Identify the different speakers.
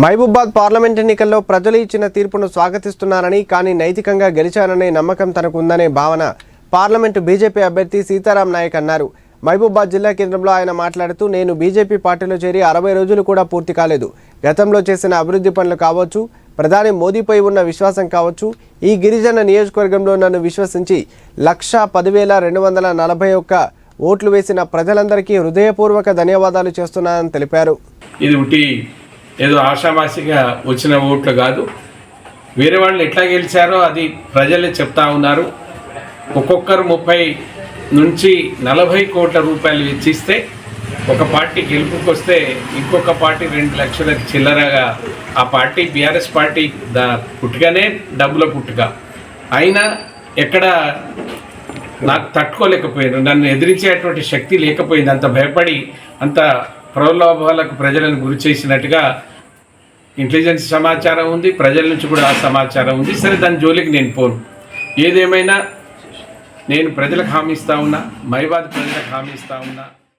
Speaker 1: Mahabubabad parliament ఎన్నికల్లో ప్రజలు ఇచ్చిన తీర్పును స్వాగతిస్తున్నారని కానీ నైతికంగా గెలిచాననే నమ్మకం తనకు ఉందనే భావన పార్లమెంటు బీజేపీ అభ్యర్థి సీతారాం నాయక్ అన్నారు. మహబూబాద్ జిల్లా కేంద్రంలో ఆయన మాట్లాడుతూ నేను బీజేపీ పార్టీలో చేరి అరవై రోజులు కూడా పూర్తి కాలేదు. గతంలో చేసిన అభివృద్ధి పనులు కావచ్చు ప్రధాని మోదీపై ఉన్న విశ్వాసం కావచ్చు ఈ గిరిజన నియోజకవర్గంలో నన్ను విశ్వసించి లక్ష పదివేల రెండు వందల నలభై ఒక్క ఓట్లు వేసిన ప్రజలందరికీ హృదయపూర్వక ధన్యవాదాలు చేస్తున్నానని తెలిపారు.
Speaker 2: ఇది ఒకటి ఏదో ఆషామాషిగా వచ్చిన ఓట్లు కాదు. వేరే వాళ్ళు ఎట్లా గెలిచారో అది ప్రజలే చెప్తా ఉన్నారు. ఒక్కొక్కరు ముప్పై నుంచి నలభై కోట్ల రూపాయలు ఇచ్చిస్తే ఒక పార్టీ గెలుపుకొస్తే ఇంకొక పార్టీ రెండు లక్షలకు చిల్లరగా ఆ పార్టీ బీఆర్ఎస్ పార్టీ దా పుట్టుకనే డబ్బుల పుట్టుక. అయినా ఎక్కడ నాకు తట్టుకోలేకపోయాను నన్ను ఎదిరించేటువంటి శక్తి లేకపోయింది. అంత భయపడి అంత ప్రలోభాలకు ప్రజలను గురి చేసినట్టుగా ఇంటెలిజెన్స్ సమాచారం ఉంది ప్రజల నుంచి కూడా ఆ సమాచారం ఉంది. సరే దాని జోలికి నేను పోను. ఏదేమైనా నేను ప్రజలకు హామీ ఇస్తా ఉన్నా మైబాద్ ప్రజలకు హామీ ఇస్తా ఉన్నా